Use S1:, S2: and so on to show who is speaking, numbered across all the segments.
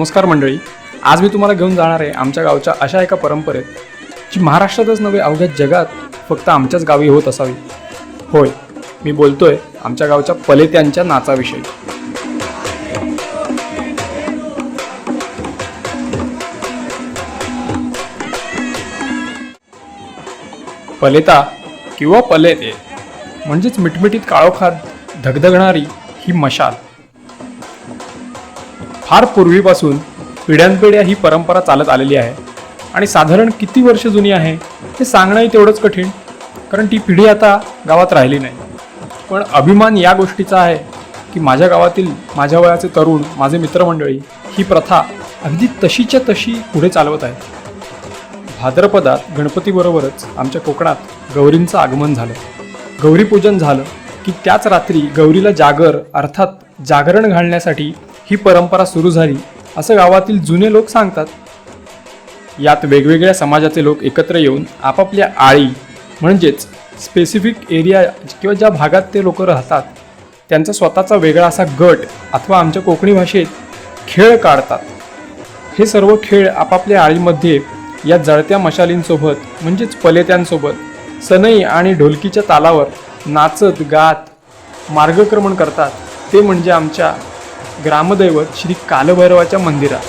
S1: नमस्कार मंडळी. आज मी तुम्हाला घेऊन जाणार आहे आमच्या गावच्या अशा एका परंपरेत जी महाराष्ट्रातच नव्हे अवघ्या जगात फक्त आमच्याच गावी होत असावी. होय मी बोलतोय आमच्या गावच्या पलेत्यांच्या नाचाविषयी. पलेता किंवा पलेते म्हणजेच मिटमिटीत काळोखात धगधगणारी ही मशाल. फार पूर्वीपासून पिढ्यानपिढ्या ही परंपरा चालत आलेली आहे. आणि साधारण किती वर्ष जुनी आहे हे सांगणंही तेवढंच कठीण कारण ती पिढी आता गावात राहिली नाही. पण अभिमान या गोष्टीचा आहे की माझ्या गावातील माझ्या वयाचे तरुण माझे मित्रमंडळी ही प्रथा अगदी तशीच्या तशी पुढे चालवत आहेत. भाद्रपदात गणपतीबरोबरच आमच्या कोकणात गौरींचं आगमन झालं. गौरीपूजन झालं की त्याच रात्री गौरीला जागर अर्थात जागरण घालण्यासाठी ही परंपरा सुरू झाली असं गावातील जुने लोक सांगतात. यात वेगवेगळ्या समाजाचे लोक एकत्र येऊन आपापल्या आळी म्हणजेच स्पेसिफिक एरिया किंवा ज्या भागात ते लोक राहतात त्यांचा स्वतःचा वेगळा असा गट अथवा आमच्या कोकणी भाषेत खेळ काढतात. हे सर्व खेळ आपापल्या आळीमध्ये या जळत्या मशालींसोबत म्हणजेच पलेत्यांसोबत सनई आणि ढोलकीच्या तालावर नाचत गात मार्गक्रमण करतात. ते म्हणजे आमच्या ग्रामदैवत श्री कालभैरवाच्या मंदिरात.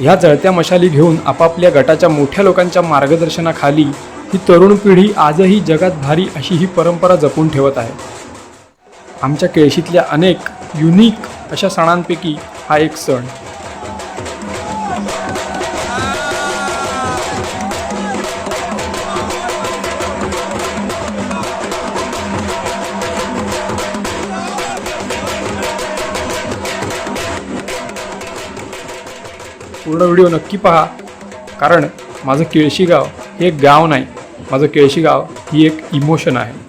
S1: ह्या जळत्या मशाली घेऊन आपापल्या गटाच्या मोठ्या लोकांच्या मार्गदर्शनाखाली ही तरुण पिढी आजही जगात भारी अशी ही परंपरा जपून ठेवत आहे. आमच्या केळशीतल्या अनेक युनिक अशा सणांपैकी हा एक सण. पूर्ण व्हिडिओ नक्की पहा कारण माझं केळशी गाव हे एक गाव नाही माझं केळशी गाव ही एक इमोशन आहे.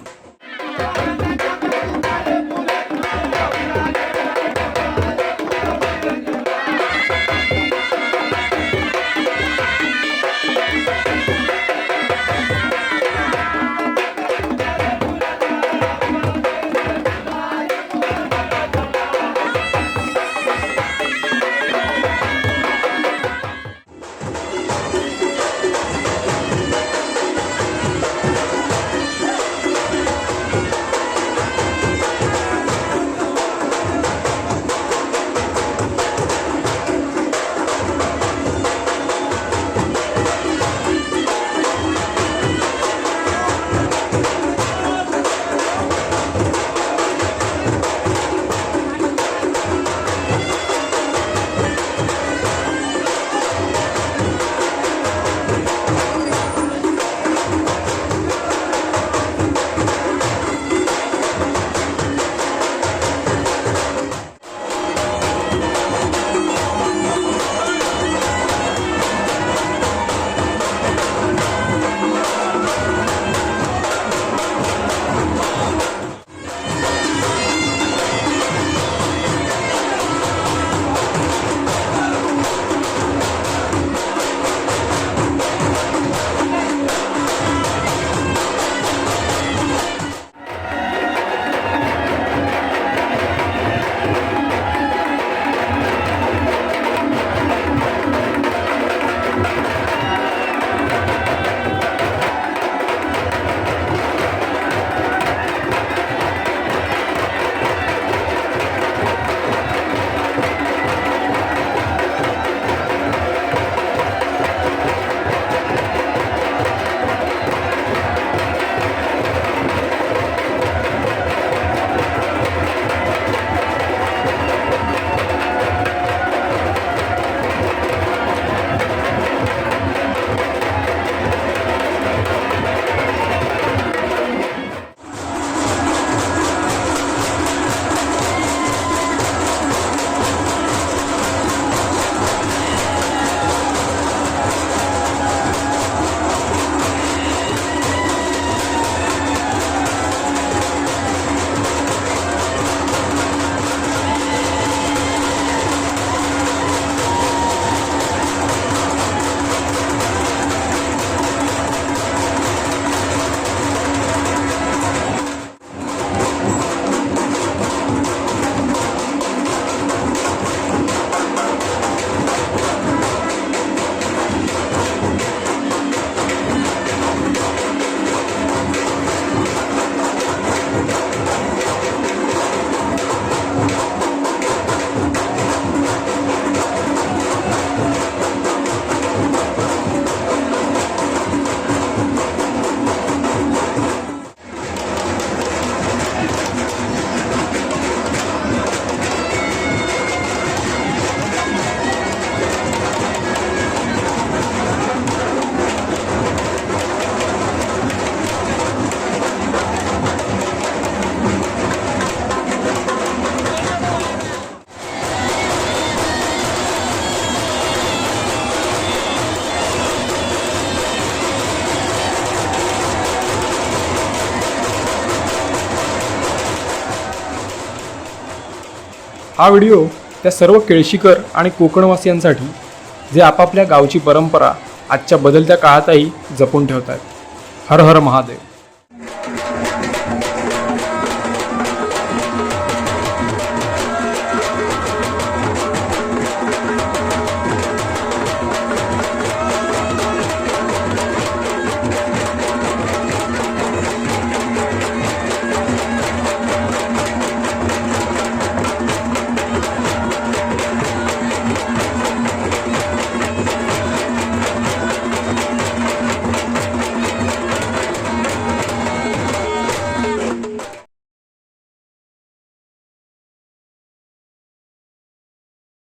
S1: हा व्हिडिओ त्या सर्व केळशीकर आणि कोकणवासियांसाठी जे आपापल्या गावची परंपरा आजच्या बदलत्या काळातही जपून ठेवत आहेत हर हर महादेव.